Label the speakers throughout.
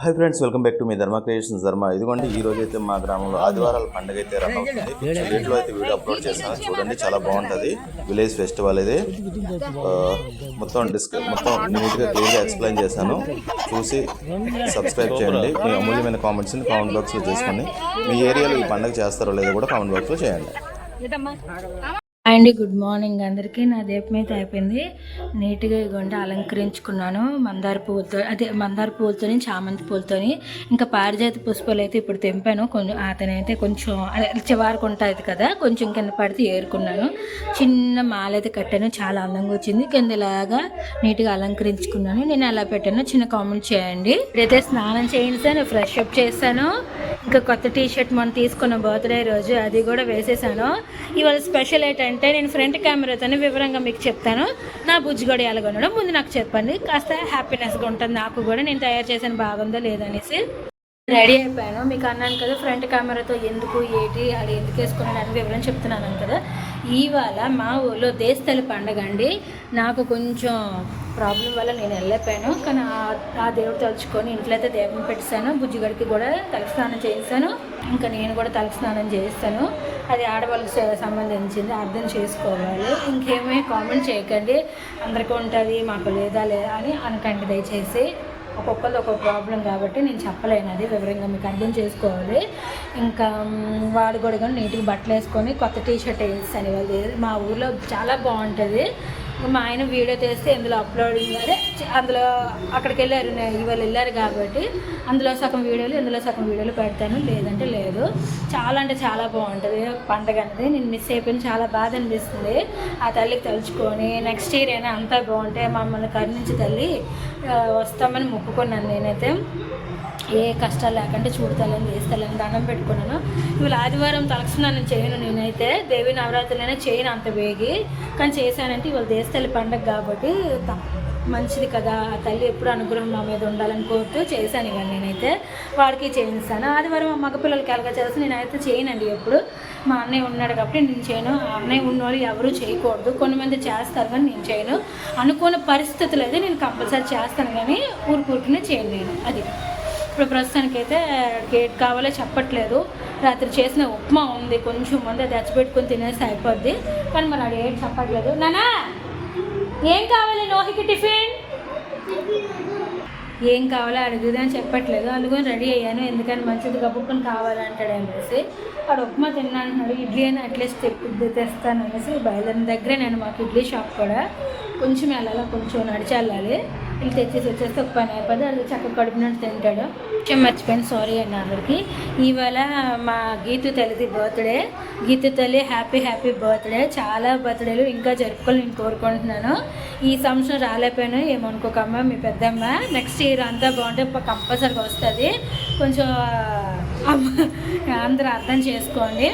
Speaker 1: Hi friends welcome back to me Dharma creations ధర్మ ఇదిగోండి ఈ రోజు అయితే మా గ్రామంలో ఆదివారాల పండుగ అయితే రన్ అవుతుంది. వీటిలో అయితే వీడియో అప్లోడ్ చేస్తాను చూడండి చాలా బాగుంటుంది. విలేజ్ ఫెస్టివల్ ఇది. మొత్తం డిస్క మొత్తం నీట్గా క్లియర్గా ఎక్స్ప్లెయిన్ చేశాను. చూసి సబ్స్క్రైబ్ చేయండి. మీ అమూల్యమైన కామెంట్స్ని కామెంట్ బాక్స్లో చేసుకోండి మీ ఏరియాలో ఈ పండుగ చేస్తారో లేదో కూడా కామెంట్ బాక్స్లో చేయండి.
Speaker 2: అండి గుడ్ మార్నింగ్. అందరికీ నా దీపం అయితే అయిపోయింది. నీట్గా ఇగోండి అలంకరించుకున్నాను. మందార పువ్వులతో అదే మందార పూలతోని చామంతి పూలతోని ఇంకా పారిజాత పుష్పాలు అయితే ఇప్పుడు తెంపాను. కొంచెం అతనైతే కొంచెం చివరికి ఉంటుంది కదా కొంచెం కింద పడితే ఏరుకున్నాను. చిన్న మాల అయితే కట్టాను. చాలా అందంగా వచ్చింది. కింద ఇలాగా నీట్గా అలంకరించుకున్నాను. నేను ఎలా పెట్టానో చిన్న కామెంట్ చేయండి. ఇప్పుడైతే స్నానం చేయించాను ఫ్రెష్ అప్ చేశాను. ఇంకా కొత్త టీ షర్ట్ మనం తీసుకున్న బర్త్డే రోజు అది కూడా వేసేసాను. ఇవాళ స్పెషల్ ఏంటంటే నేను ఫ్రంట్ కెమెరాతోనే వివరంగా మీకు చెప్తాను. నా బుజ్జి ఎలాగొనడం ముందు నాకు చెప్పండి. కాస్త హ్యాపీనెస్గా ఉంటుంది. నాకు కూడా నేను తయారు చేసిన బాగుందో లేదనేసి రెడీ అయిపోయాను. మీకు అన్నాను కదా ఫ్రంట్ కెమెరాతో ఎందుకు ఏంటి అది ఎందుకు వేసుకున్నాను అని వివరం చెప్తున్నాను కదా. ఇవాళ మా ఊళ్ళో దేశతల పండగ అండి. నాకు కొంచెం ప్రాబ్లం వల్ల నేను వెళ్ళిపోయాను కానీ ఆ- దేవుడు తలుచుకొని ఇంట్లో అయితే దీపం పెట్టాను బుజ్జిగడికి కూడా తలస్నానం చేయిస్తాను ఇంకా నేను కూడా తలస్నానం చేస్తాను అది ఆడవాళ్ళకి సంబంధించింది. అర్థం చేసుకోవాలి. ఇంకేమీ కామెంట్ చేయకండి. అందరికీ ఉంటుంది మాకు లేదా లేదా అని అనకండి దయచేసి. ఒక్కొక్కరిది ఒక్కొక్క ప్రాబ్లం కాబట్టి నేను చెప్పలేను. అది వివరంగా మీకు అర్థం చేసుకోవాలి. ఇంకా వాడు కూడా నీట్గా బట్టలు వేసుకొని కొత్త టీ షర్ట్ వేస్తాను ఇవాళ మా ఊర్లో చాలా బాగుంటుంది. మా ఆయన వీడియో తీస్తే ఇందులో అప్లోడింగ్ అదే అందులో అక్కడికి వెళ్ళారు ఇవాళ వెళ్ళారు కాబట్టి అందులో సగం వీడియోలు ఇందులో సగం వీడియోలు పెడతాను లేదంటే లేదు. చాలా అంటే చాలా బాగుంటుంది. పండగ అనేది నేను మిస్ అయిపోయిన. చాలా బాధ అనిపిస్తుంది. ఆ తల్లికి తలుచుకొని నెక్స్ట్ ఇయర్ అయినా అంతా బాగుంటే మమ్మల్ని కరుణించి తల్లి వస్తామని మొక్కుకున్నాను నేనైతే. ఏ కష్టాలు లేకుండా చూడతాలని వేస్తాలని దండం పెట్టుకున్నాను. ఇవాళ ఆదివారం తలస్నానం చేయను నేనైతే. దేవి నవరాత్రులైనా చేయను అంత వేగి. కానీ చేశానంటే ఇవాళ దేశతల్లి పండగ కాబట్టి త- మంచిది కదా. ఆ తల్లి ఎప్పుడు అనుగ్రహం మా మీద ఉండాలని కోరుతూ చేశాను ఇవాళ నేనైతే. వాడికి చేయిస్తాను. ఆదివారం మా మగపిల్లలకి ఎలాగ చేస్తాను నేనైతే చేయనండి ఎప్పుడు. మా అన్నయ్య ఉన్నాడు కాబట్టి నేను చేయను. ఆ అన్నయ్య ఉన్నవాళ్ళు ఎవరూ చేయకూడదు. కొంతమంది చేస్తారు కానీ నేను చేయను. అనుకున్న పరిస్థితులు అయితే నేను కంపల్సరీ చేస్తాను కానీ ఊరుకూరుకునే చేయను నేను. అది. ఇప్పుడు ప్రస్తుతానికైతే గేట్ కావాలో చెప్పట్లేదు. రాత్రి చేసిన ఉప్మా ఉంది కొంచెం ఉంది అది తెచ్చిపెట్టుకొని తినేసి అయిపోద్ది. కానీ మరి అది ఏంటి చెప్పట్లేదు. నానా ఏం కావాలి నోహికి టిఫిన్? ఏం కావాలో అడుగుదని చెప్పట్లేదు. అందుకని రెడీ అయ్యాను. ఎందుకని మంచిది గబుక్కుని కావాలంటాడు అనేసి. వాడు ఉప్మా తిన్నాను ఇడ్లీ అని అట్లీస్ట్ తెప్పిద్ది తెస్తాను అనేసి బయలుదేరిన దగ్గరే నేను మాకు ఇడ్లీ షాప్ కూడా. కొంచెం వెళ్ళాలి కొంచెం నడిచి వెళ్ళాలి. వీళ్ళు తెచ్చేసి వచ్చేస్తే ఒక పని అయిపోతే అది చక్కగా కడుపునట్టు తింటాడు. విషయం మర్చిపోయాను సారీ అండి అందరికి. ఇవాళ మా గీతు తల్లిది బర్త్డే గీతు తల్లి హ్యాపీ హ్యాపీ బర్త్డే చాలా బర్త్డేలు ఇంకా జరుపుకోవాలి నేను కోరుకుంటున్నాను. ఈ సంవత్సరం రాలేకపోయాను. ఏమనుకోకమ్మ మీ పెద్దమ్మ. నెక్స్ట్ ఇయర్ అంతా బాగుంటే కంపల్సరీగా వస్తుంది. కొంచెం అమ్మ అందరూ అర్థం చేసుకోండి.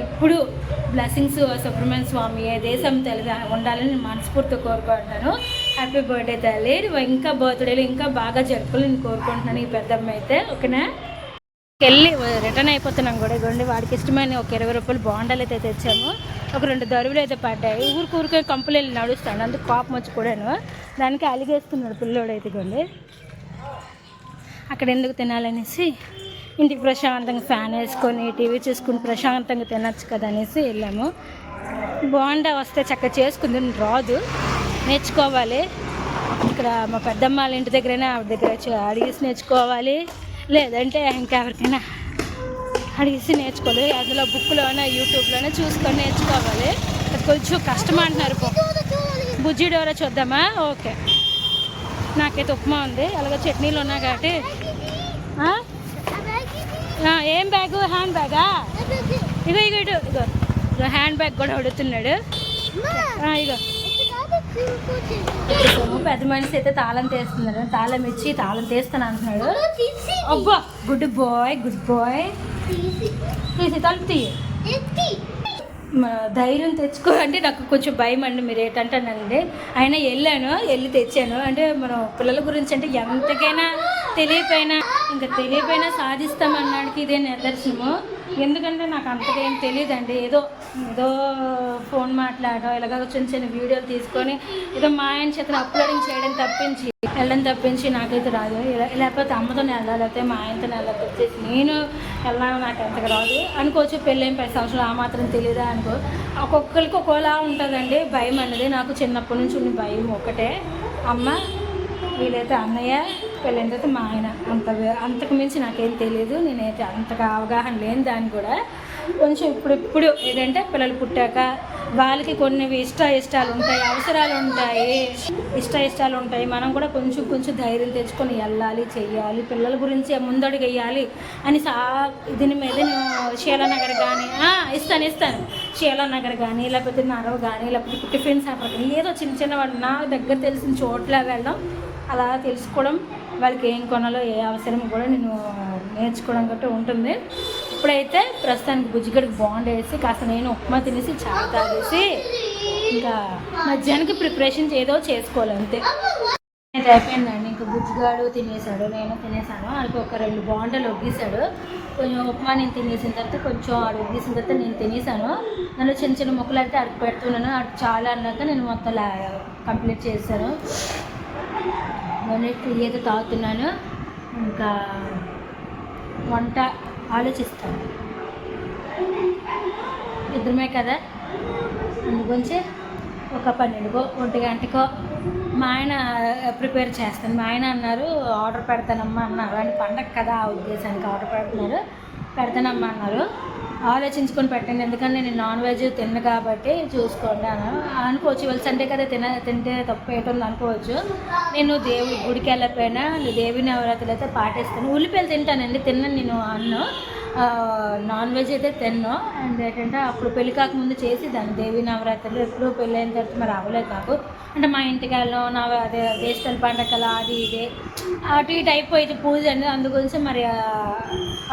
Speaker 2: ఎప్పుడు బ్లెస్సింగ్స్ సుబ్రహ్మణ్య స్వామి ఏ దేశం తెలివి ఉండాలని నేను మనస్ఫూర్తిగా కోరుకుంటున్నాను. హ్యాపీ బర్త్డే తల్లి. నువ్వు ఇంకా బర్త్డేలు ఇంకా బాగా జరుపుకోవాలని నేను కోరుకుంటున్నాను ఈ పెద్దమ్మ అయితే ఓకేనా? వెళ్ళి రిటర్న్ అయిపోతున్నాం కూడా. ఇదిగోండి వాడికి ఇష్టమైన ఒక ఇరవై రూపాయలు బాండాలు అయితే తెచ్చాము. ఒక రెండు దరువులు అయితే పడ్డాయి. ఊరికి ఊరికే కంపులు వెళ్ళి నడుస్తాను. అందుకు కోపం వచ్చి కూడాను దానికి అలిగేస్తున్నాడు పిల్లోడు అయితే ఇదిగోండి. అక్కడ ఎందుకు తినాలనేసి ఇంటికి ప్రశాంతంగా ఫ్యాన్ వేసుకొని టీవీ చూసుకుని ప్రశాంతంగా తినచ్చు కదా అనేసి వెళ్ళాము. బోండా వస్తే చక్కగా చేసుకుంది రాదు. నేర్చుకోవాలి. ఇక్కడ మా పెద్దమ్మ వాళ్ళ ఇంటి దగ్గరైనా ఆవిడ దగ్గర వచ్చి అడిగేసి నేర్చుకోవాలి. లేదంటే ఇంకెవరికైనా అడిగేసి నేర్చుకోవాలి. అందులో బుక్లోనే యూట్యూబ్లోనే చూసుకొని నేర్చుకోవాలి. అది కొంచెం కష్టం అంటున్నారు పో. బుజ్జి డోరా చూద్దామా? ఓకే. నాకైతే ఉప్మా ఉంది. అలాగే చట్నీలు ఉన్నాయి కాబట్టి. ఏం బ్యాగు? హ్యాండ్ బ్యాగా? ఇగో ఇగో ఇటు ఇగో. హ్యాండ్ బ్యాగ్ కూడా అడుగుతున్నాడు. ఇగో. పెద్ద మనిషి అయితే తాళం తీస్తున్నాడు తాళం ఇచ్చి తాళం తీస్తాను అంటున్నాడు. అబ్బా గుడ్ బాయ్ గుడ్ బాయ్ తీసి. తలుపు తీయ. ధైర్యం తెచ్చుకో అంటే నాకు కొంచెం భయం అండి మీరు ఏంటంటానండి అయినా వెళ్ళాను వెళ్ళి తెచ్చాను. అంటే మనం పిల్లల గురించి అంటే ఎంతకైనా తెలియపోయినా ఇంకా తెలియపోయినా సాధిస్తామన్నాడికి ఇదే నిదర్శనము. ఎందుకంటే నాకు అంతగా ఏం తెలియదండి ఏదో ఏదో ఫోన్ మాట్లాడడం ఇలాగ చిన్న చిన్న వీడియోలు తీసుకొని ఏదో మా ఆయన చేత అప్లోడింగ్ చేయడం తప్పించి వెళ్ళడం తప్పించి నాకైతే రాదు. ఇలా- లేకపోతే అమ్మతో వెళ్ళాలి లేకపోతే మా ఆయనతో వెళ్ళాలి వచ్చేసి నేను వెళ్ళాలి నాకు ఎంతగా రాదు. అనుకోవచ్చు పెళ్ళైన పది సంవత్సరాలు ఆ మాత్రం తెలియదా అనుకో. ఒక్కొక్కరికి ఒక్కోలా ఉంటుందండి భయం అనేది నాకు చిన్నప్పటి నుంచి ఉన్న భయం ఒకటే. అమ్మ వీలైతే అన్నయ్య పెళ్ళైన తర్వాత మా ఆయన. అంత అంతకు మించి నాకేం తెలియదు నేనైతే అంతగా అవగాహన లేని దాన్ని కూడా కొంచెం ఇప్పుడు ఇప్పుడు ఏదంటే పిల్లలు పుట్టాక వాళ్ళకి కొన్ని ఇష్ట ఇష్టాలు ఉంటాయి అవసరాలు ఉంటాయి. ఇష్ట ఇష్టాలు ఉంటాయి. మనం కూడా కొంచెం కొంచెం ధైర్యం తెచ్చుకొని వెళ్ళాలి చెయ్యాలి పిల్లల గురించి ముందడుగు వేయాలి అని సా దీని మీద నేను శీలానగర్ కానీ ఇస్తాను ఇస్తాను. శీలానగర్ కానీ లేకపోతే నరవ కానీ లేకపోతే టిఫిన్ సెంటర్ ఏదో చిన్న చిన్న వాళ్ళు నా దగ్గర తెలిసిన చోట్ల వెళ్ళడం అలా తెలుసుకోవడం వాళ్ళకి ఏం కొనాలో ఏ అవసరం కూడా నేను నేర్చుకోవడం గట్రా ఉంటుంది. ఇప్పుడైతే ప్రస్తుతానికి బుజ్జిగడికి బాండ్ వేసి కాస్త నేను ఉప్మా తినేసి చాలా తాగేసి ఇంకా మధ్యాహ్నానికి ప్రిపరేషన్ ఏదో చేసుకోవాలి అంతే. అయిపోయిందండి. ఇంకా బుజ్జిగాడు తినేసాడు నేను తినేసాను ఆడికి ఒక రెండు బాండలు ఒగ్గేశాడు. కొంచెం ఉప్మా నేను తినేసిన తర్వాత కొంచెం ఆడు ఒగ్గేసిన తర్వాత నేను తినేసాను నన్ను చిన్న చిన్న ముక్కలు అయితే అడుగు పెడుతున్నాను. అటు చాలా అన్నాక నేను మొత్తం లా కంప్లీట్ చేశాను. మొన్నటి ఏదో తాగుతున్నాను. ఇంకా వంట ఆలోచిస్తాను. ఇద్దరమే కదా? అందుగురించి ఒక పన్నెండుకో ఒంటి గంటకో మా ఆయన ప్రిపేర్ చేస్తాను. మా ఆయన అన్నారు ఆర్డర్ పెడతానమ్మా అన్నారు. అంటే పండగ కదా ఆ ఉద్దేశానికి ఆర్డర్ పెడుతున్నారు. పెడతానమ్మా అన్నారు. ఆలోచించుకొని పెట్టండి. ఎందుకంటే నేను నాన్ వెజ్ తిన్ను కాబట్టి చూసుకోండి అని అనుకోవచ్చు. ఇవాళ సండే కదా తిన తింటే తప్పు ఏంటో అనుకోవచ్చు. నేను దేవుడి గుడికి వెళ్ళకపోయినా దేవి నవరాత్రులు అయితే పాటిస్తాను. ఉల్లిపాయలు తింటానండి. తిన్నాను నేను అన్ను. నాన్ వెజ్ అయితే తిన్ను. అండ్ ఏంటంటే అప్పుడు పెళ్ళి కాకముందు చేసి దాన్ని దేవి నవరాత్రులు ఎప్పుడు పెళ్ళి అయిన తర్వాత మరి అవ్వలేదు నాకు. అంటే మా ఇంటికి నా అదే దేశాల పండగలు అది ఇది. అటు ఇటు అయిపోయింది పూజ అనేది అందు గురించి మరి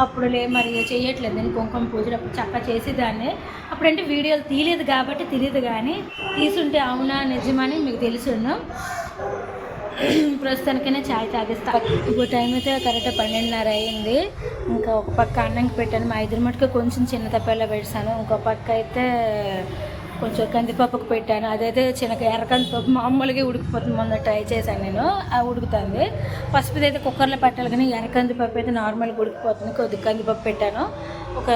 Speaker 2: అప్పుడు లే మరి చేయట్లేదు నేను కుంకుమ పూజలు అప్పుడు చక్కగా చేసేదాన్ని. అప్పుడంటే వీడియోలు తీయలేదు కాబట్టి తెలియదు కానీ తీసుంటే అవునా నిజమని మీకు తెలుసును. ప్రస్తుతానికైనా చాయ్ తాగిస్తా. ఇప్పుడు టైం అయితే కరెక్ట్ పన్నెండున్నర అయింది. ఇంకా ఒక పక్క అన్నంకి పెట్టాను. మా ఇద్దరు మటుకు కొంచెం చిన్న తప్పేలా పెట్టాను ఇంకో పక్క అయితే కొంచెం కందిపప్పుకు పెట్టాను. అదైతే చిన్న ఎర్ర కందిపప్పు మామూలుగా ఉడికిపోతుంది మొన్న ట్రై చేశాను నేను. ఆ ఉడుకుతుంది. పసుపుది అయితే కుక్కర్లో పెట్టాలి కానీ ఎర్ర కందిపప్పు అయితే నార్మల్గా ఉడికిపోతుంది. కొద్దిగా కందిపప్పు పెట్టాను. ఒక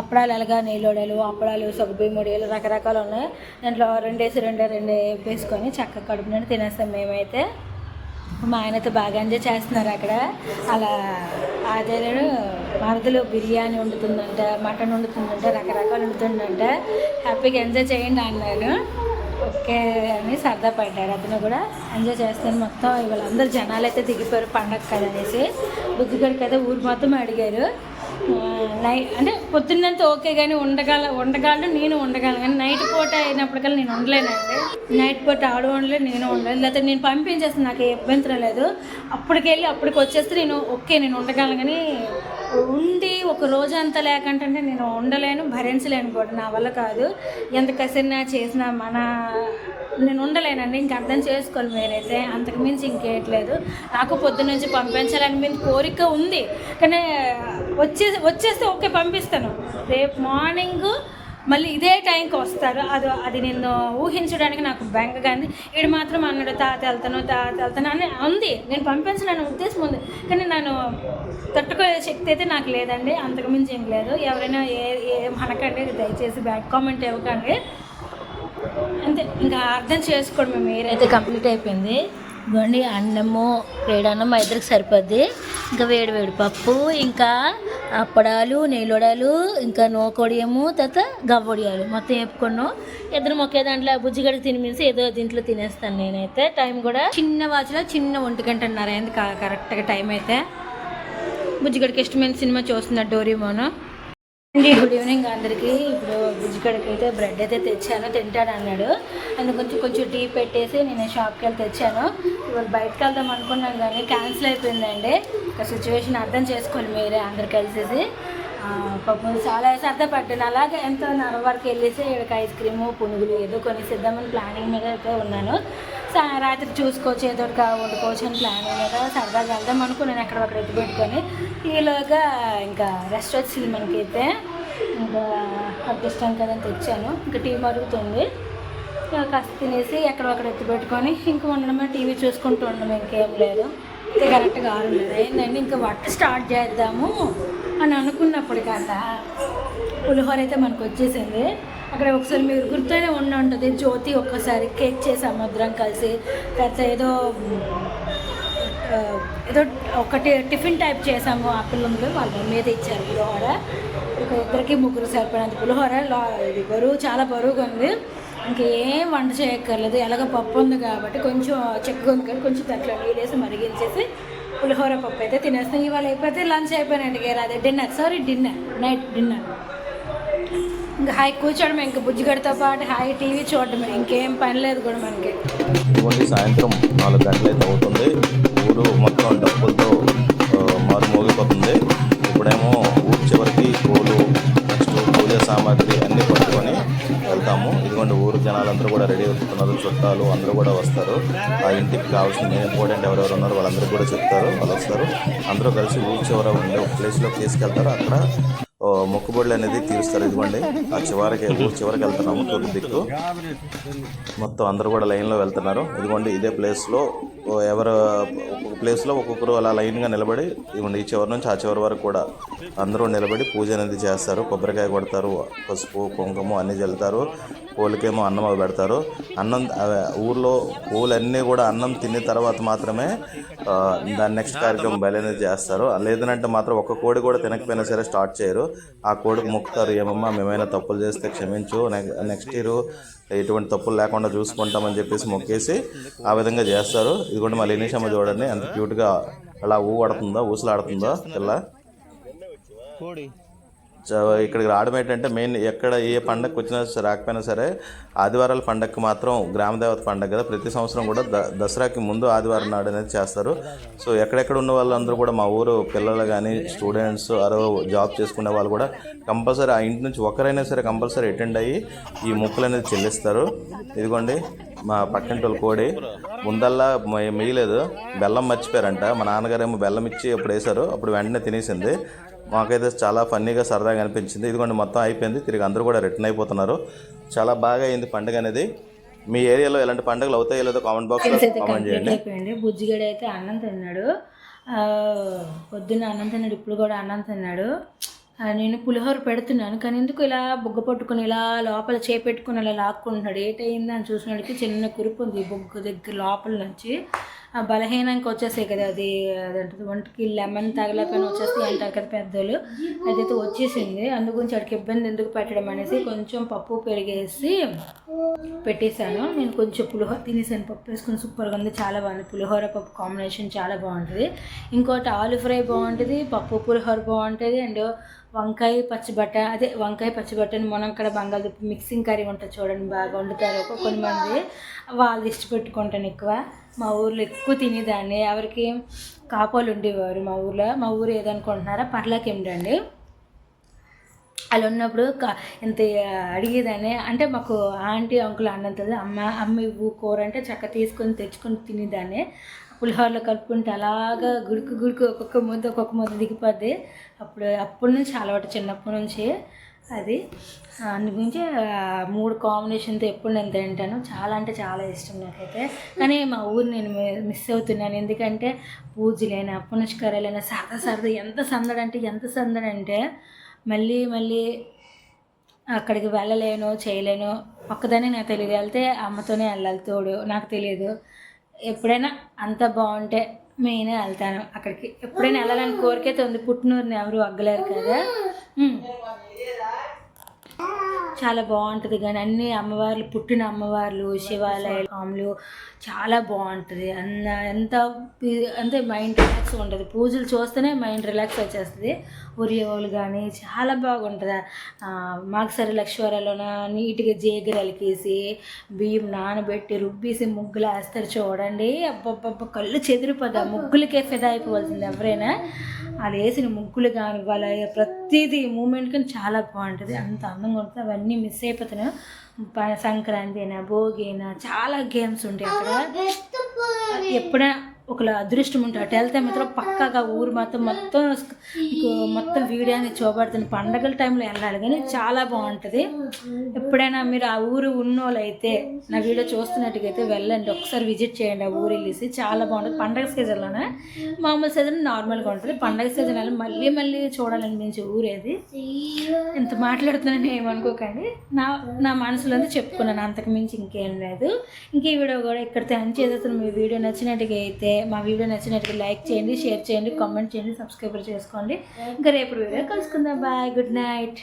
Speaker 2: అప్పడాలు ఎలాగా నీళ్ళోడలు అప్పడాలు సగ్గుబియ్యముడిలు రకరకాలు ఉన్నాయి. దాంట్లో రెండేసి రెండే రెండే వేసుకొని చక్కగా కడుపు నుండి తినేస్తాం మేమైతే. మా ఆయనతో బాగా ఎంజాయ్ చేస్తున్నారు అక్కడ. అలా అదే మరదలో బిర్యానీ వండుతుందంట మటన్ వండుతుందంట రకరకాలు వండుతుందంట. హ్యాపీగా ఎంజాయ్ చేయండి అన్నాను. ఓకే అని సరదా పడ్డారు. అతను కూడా ఎంజాయ్ చేస్తాను మొత్తం. ఇవాళ అందరు జనాలు అయితే దిగిపోయారు పండగ కదా అనేసి. బుద్ధిగడికి అయితే ఊరు మొత్తం అడిగారు. నైట్ అంటే పొద్దున్నంత ఓకే కానీ ఉండగల ఉండగలను నేను ఉండగలను. కానీ నైట్ పూట అయినప్పటికల్లా నేను ఉండలేనండి. నైట్ పూట ఆడ ఉండలేదు నేను ఉండలేదు లేకపోతే నేను పంపించేస్తాను నాకు ఏ అభ్యంతరం లేదు అప్పటికెళ్ళి అప్పటికి వచ్చేస్తే నేను ఓకే నేను ఉండగలను. కానీ ఉండి ఒక రోజు అంత లేకంటే నేను ఉండలేను భరించలేను కూడా. నా వల్ల కాదు. ఎంత కసిరినా చేసినా మన నేను ఉండలేనండి ఇంక అర్థం చేసుకోవాలి మీరైతే. అంతకు మించి ఇంకేయట్లేదు నాకు పొద్దు నుంచి పంపించాలని మీద కోరిక ఉంది. కానీ వచ్చే వచ్చేస్తే ఓకే పంపిస్తాను. రేపు మార్నింగ్ మళ్ళీ ఇదే టైంకి వస్తారు. అది అది నేను ఊహించడానికి నాకు బెంగగా ఉంది. వీడు మాత్రం అన్నాడు తాత వెళ్తాను తాత వెళ్తాను అని ఉంది. నేను పంపించాలని ఉద్దేశం ఉంది. కానీ నేను తట్టుకునే శక్తి అయితే నాకు లేదండి. అంతకుమించి ఏం లేదు. ఎవరైనా ఏ ఏం అనకండి దయచేసి బ్యాక్ కామెంట్ ఇవ్వకండి. అంతే. ఇంకా అర్థం చేసుకోవడం మీరైతే కంప్లీట్ అయిపోయింది. ఇదిగోండి అన్నము వేడన్నం మా ఇద్దరికి సరిపోద్ది. ఇంకా వేడి వేడి పప్పు ఇంకా అప్పడాలు నెయ్యొడాలు ఇంకా నోకొడియము తర్వాత గవ్వొడియాలు మొత్తం వేపుకున్నాం. ఇద్దరు ఒకే దాంట్లో బుజ్జిగడికి తినిమిసి ఏదో దీంట్లో తినేస్తాను నేనైతే. టైం కూడా చిన్న వాచ్లో చిన్న ఒంటి గంటన్నర అయింది కరెక్ట్గా టైం అయితే. బుజ్జిగడికి ఇష్టమైన సినిమా చూస్తున్నాడు డోరీమోను. అండి గుడ్ ఈవినింగ్ అందరికీ. ఇప్పుడు బుజ్జిగడికి అయితే బ్రెడ్ అయితే తెచ్చాను తింటాడు అన్నాడు. అండ్ కొంచెం కొంచెం టీ పెట్టేసి నేను షాప్కి వెళ్ళి తెచ్చాను. ఇవాళ బయటకు వెళ్దాం అనుకున్నాను కానీ క్యాన్సిల్ అయిపోయిందండి. ఒక సిచ్యువేషన్ అర్థం చేసుకోండి మీరే అందరు కలిసేసి. ఆ, పాపం చాలా సరదా అలాగే ఎంతో నర వరకు వెళ్ళేసి ఇక్కడ ఐస్ క్రీము పునుగులు ఏదో సిద్ధమని ప్లానింగ్ మీద అయితే ఉన్నాను. రాత్రి చూసుకోవచ్చు ఏదో ఒకటి వండుకోవచ్చు అని ప్లాన్ కదా సరదాగా వెళ్దాం అనుకున్నాను అక్కడ ఒకటి ఎత్తి పెట్టుకొని ఈలోగా ఇంకా రెస్ట్ వచ్చింది మనకైతే ఇంకా అడ్జస్ట్ కదా అని తెచ్చాను. ఇంకా టీ మరుగుతుంది. కాస్త తినేసి ఎక్కడ అక్కడ ఎత్తి పెట్టుకొని ఇంకా ఉండడమే టీవీ చూసుకుంటూ ఉండడం ఇంకేం లేదు. ఇంకా కరెక్ట్గా ఆరు ఏంటంటే ఇంకా వంట స్టార్ట్ చేద్దాము అని అనుకున్నప్పుడు కదా పులిహోర అయితే మనకు వచ్చేసింది. అక్కడ ఒకసారి మీరు గుర్తైనా ఉండి ఉంటుంది. జ్యోతి ఒక్కసారి కేక్ చేసి సముద్రం కలిసి. తర్వాత ఏదో ఏదో ఒకటి టిఫిన్ టైప్ చేసాము ఆ పిల్లలు. వాళ్ళ మీద ఇచ్చారు పులిహోర. ఒక ఇద్దరికి ముగ్గురు సరిపడినంత పులిహోర. లా- ఇది బరువు చాలా బరువుగా ఉంది. ఇంకేం వంట చేయక్కర్లేదు. ఎలాగ పప్పు ఉంది కాబట్టి కొంచెం చెక్క ఉంది కానీ కొంచెం దాంట్లో నీళ్ళు వేసి మరిగించేసి పులిహోర పప్పు అయితే తినేస్తాం. ఇవాళ అయిపోతే లంచ్ అయిపోయినండి గారు అదే dinner. Sorry dinner. Night dinner. ఇంకా హాయ్ కూర్చోవడమే ఇంకా బుజ్జిగడితో పాటు హాయ్ టీవీ చూడడమే. ఇంకేం పని లేదు కూడా మనకి.
Speaker 1: ఇదిగోండి సాయంత్రం నాలుగు గంటలైతే అవుతుంది. ఊరు మొత్తం డబ్బులతో మారు మోగిపోతుంది. ఇప్పుడేమో ఊరు చివరికి పూలు నెక్స్ట్ పూజ సామాగ్రి అన్నీ పట్టుకొని వెళ్తాము. ఇదిగోండి ఊరు జనాలందరూ కూడా రెడీ అవుతున్నారు. చుట్టాలు అందరూ కూడా వస్తారు. ఆ ఇంటికి కావాల్సిన ఇంపార్టెంట్ ఎవరెవరు ఉన్నారో వాళ్ళందరూ కూడా చెప్తారు. వాళ్ళు వస్తారు. అందరూ కలిసి ఊరు చివర ఉండే ఒక ప్లేస్లో తీసుకెళ్తారు. అక్కడ మొక్కుబడులు అనేది తీరుస్తారు. ఇదిగోండి. ఆ చివరికి ఊరు చివరికి వెళ్తున్నాము తూర్పు దిక్కు. మొత్తం అందరూ కూడా లైన్లో వెళ్తున్నారు. ఇదిగోండి ఇదే ప్లేస్లో ఎవరు ఒక్కొక్క ప్లేస్లో ఒక్కొక్కరు అలా లైన్గా నిలబడి ఇదిగోండి ఈ చివరి నుంచి ఆ చివరి వరకు కూడా అందరూ నిలబడి పూజ అనేది చేస్తారు. కొబ్బరికాయ కొడతారు పసుపు కుంకుమ అన్నీ చల్లుతారు కోళ్ళకేమో అన్నం అవి పెడతారు. అన్నం ఊర్లో పూలన్నీ కూడా అన్నం తిన్న తర్వాత మాత్రమే దాని నెక్స్ట్ కార్యక్రమం బయలు అనేది చేస్తారు. లేదనంటే మాత్రం ఒక్క కోడి కూడా తినకపోయినా సరే స్టార్ట్ చేయరు. ఆ కోడికి మొక్కుతారు ఏమమ్మా మేమైనా తప్పులు చేస్తే క్షమించు నెక్స్ట్ ఇయర్ ఎటువంటి తప్పులు లేకుండా చూసుకుంటామని చెప్పేసి మొక్కేసి ఆ విధంగా చేస్తారు. ఇది కూడా మళ్ళీ ఇనిషమ్మ చూడండి ఎంత క్యూట్గా అలా ఊ ఆడుతుందో ఊసలాడుతుందో పిల్ల? కోడి. ఇక్కడికి రావడం ఏంటంటే మెయిన్ ఎక్కడ ఏ పండగకు వచ్చినా సరే రాకపోయినా సరే ఆదివారాల పండగకు మాత్రం గ్రామదేవత పండగ కదా. ప్రతి సంవత్సరం కూడా ద దసరాకి ముందు ఆదివారం నాడు అనేది చేస్తారు. సో ఎక్కడెక్కడ ఉన్న వాళ్ళందరూ కూడా మా ఊరు పిల్లలు కానీ స్టూడెంట్స్ అరో జాబ్ చేసుకునే వాళ్ళు కూడా కంపల్సరీ ఆ ఇంటి నుంచి ఒకరైనా సరే కంపల్సరీ అటెండ్ అయ్యి ఈ మొక్కులు అనేది చెల్లిస్తారు. ఇదిగోండి మా పక్కింటి కోడి. ముందల్లా మిగిలేదు. బెల్లం మర్చిపోయారంట. మా నాన్నగారేమో బెల్లం ఇచ్చి అప్పుడు వేశారు. అప్పుడు వెంటనే తినేసింది. మాకైతే చాలా ఫన్నీగా సరదాగా అనిపించింది. ఇదిగోండి మొత్తం అయిపోయింది. తిరిగి అందరూ కూడా రిటర్న్ అయిపోతున్నారు. చాలా బాగా అయింది పండుగ అనేది. మీ ఏరియాలో ఎలాంటి పండుగలు అవుతాయో లేదో కామెంట్ బాక్స్లో
Speaker 2: అయితే
Speaker 1: కామెంట్
Speaker 2: కంప్లీట్
Speaker 1: చేయండి.
Speaker 2: అయిపోయింది. బుజ్జిగడ అయితే అన్నం తిన్నాడు. పొద్దున్న అన్నం తిన్నాడు ఇప్పుడు కూడా అన్నం తిన్నాడు. నేను పులిహోర పెడుతున్నాను కానీ ఎందుకు ఇలా బొగ్గ పట్టుకుని ఇలా లోపల చేపెట్టుకుని ఇలా లాక్కుంటున్నాడు? ఏటయింది అని చూసినడికి చిన్న కురుపు ఉంది బొగ్గ దగ్గర లోపల నుంచి. ఆ బలహీనంగా వచ్చేసాయి కదా అది అదంటే ఒంటికి లెమన్ తగలకని వచ్చేసి అంటారు కదా పెద్దోళ్ళు. అదైతే వచ్చేసింది. అందు గురించి వాడికి ఇబ్బంది ఎందుకు పెట్టడం అనేసి కొంచెం పప్పు పెరిగేసి పెట్టేశాను. నేను కొంచెం పులిహోర తినేసాను. పప్పు వేసుకుని సూపర్గా ఉంది. చాలా బాగుంది. పులిహోర పప్పు కాంబినేషన్ చాలా బాగుంటుంది. ఇంకోటి ఆలు ఫ్రై బాగుంటుంది పప్పు పులిహోర బాగుంటుంది అండ్ వంకాయ పచ్చిబట్ట అదే వంకాయ పచ్చిబట్టని ఇక్కడ బంగాళదుంప మిక్సింగ్ కర్రీ ఉంటుంది చూడండి. బాగా వండుతారు. కొంతమంది కొన్ని మంది వాళ్ళు ఇష్టపెట్టుకుంటాను ఎక్కువ. మా ఊర్లో ఎక్కువ తినేదాన్ని. ఎవరికి కాపోలు ఉండేవారు మా ఊర్లో. మా ఊరు ఏదనుకుంటున్నారా? పర్లాకెండండి అలా ఉన్నప్పుడు ఇంత అడిగేదాన్ని. అంటే మాకు ఆంటీ అంకుల్ అన్నంతది అమ్మ అమ్మ ఇవ్వు కూర అంటే చక్క తీసుకొని తెచ్చుకొని తినేదాన్ని. పులిహోరలో కలుపుకుంటే అలాగా గుడుకు గుడుకు ఒక్కొక్క ముద్ద ఒక్కొక్క ముద్ద దిగిపోద్ది. అప్పుడు అప్పటి నుంచి అలవాటు చిన్నప్పటి నుంచి. అది. అందుగురించి ఆ మూడు కాంబినేషన్తో ఎప్పుడు నేను తింటాను. చాలా అంటే చాలా ఇష్టం నాకైతే. కానీ మా ఊరు నేను మిస్ అవుతున్నాను. ఎందుకంటే పూజలైనా పునస్కారాలైనా సరదా సరదా ఎంత సందడంటే ఎంత సందడంటే మళ్ళీ మళ్ళీ అక్కడికి వెళ్ళలేను చేయలేను. ఒక్కదాన్ని నాకు తెలియదు. వెళ్తే అమ్మతోనే వెళ్ళాలి తోడు. నాకు తెలియదు. ఎప్పుడైనా అంత బాగుంటే నేనే వెళ్తాను అక్కడికి. ఎప్పుడైనా వెళ్ళాలని కోరికైతే ఉంది. పుట్టినూరుని ఎవరు అగ్గలేరు కదా. చాలా బాగుంటుంది కానీ అన్ని అమ్మవార్లు పుట్టిన అమ్మవార్లు శివాలయాలు చాలా బాగుంటుంది. అన్న ఎంత అంతే అంటే మైండ్ రిలాక్స్ ఉంటుంది పూజలు చూస్తేనే మైండ్ రిలాక్స్ వచ్చేస్తుంది. ఉరియోలు కానీ చాలా బాగుంటుంది. మాగసరి లక్ష్వరాలోన నీట్గా జీగరలికేసి బియ్యం నానబెట్టి రుబ్బేసి ముగ్గులు వేస్తారు చూడండి. అబ్బబ్బబ్బ కళ్ళు చెదిరిపోద్ది ఆ ముగ్గులకే ఫిదా అయిపోవాల్సింది ఎవరైనా. వాళ్ళు వేసిన ముగ్గులు కానీ వాళ్ళ ప్రతిదీ మూమెంట్ కానీ చాలా బాగుంటుంది. అంత అందంగా ఉంటుంది. అవన్నీ మిస్ అయిపోతున్నాయి సంక్రాంతి అయినా భోగి అయినా చాలా గేమ్స్ ఉంటాయి అక్కడ. ఎప్పుడైనా ఒకలా అదృష్టం ఉంటుంది అటు వెళ్తే మాత్రం పక్కాగా ఊరు మొత్తం మొత్తం మొత్తం వీడియో అనేది చూపడుతుంది పండగల టైంలో వెళ్ళాలి. కానీ చాలా బాగుంటుంది. ఎప్పుడైనా మీరు ఆ ఊరు ఉన్నోళ్ళైతే నా వీడియో చూస్తున్నట్టుగా అయితే వెళ్ళండి. ఒకసారి విజిట్ చేయండి ఆ ఊరు వెళ్ళేసి. చాలా బాగుంటుంది. పండగ సీజన్లోనే మామూలు సీజన్ నార్మల్గా ఉంటుంది. పండగ సీజన్ వెళ్ళి మళ్ళీ మళ్ళీ చూడాలనిపించే ఊరేది ఇంత మాట్లాడుతున్నాను ఏమనుకోకండి నా నా మనసులోనే చెప్పుకున్నాను. అంతకు మించి ఇంకేం లేదు. ఇంకే ఈ వీడియో కూడా ఇక్కడితో ఎండ్ చేసేస్తాను మీ వీడియో నచ్చినట్టుగా అయితే మా వీడియో నచ్చినట్టుగా లైక్ చేయండి షేర్ చేయండి కామెంట్ చేయండి సబ్స్క్రైబర్ చేసుకోండి. ఇంకా రేపు వీడియో కలుసుకుందాం. Bye good night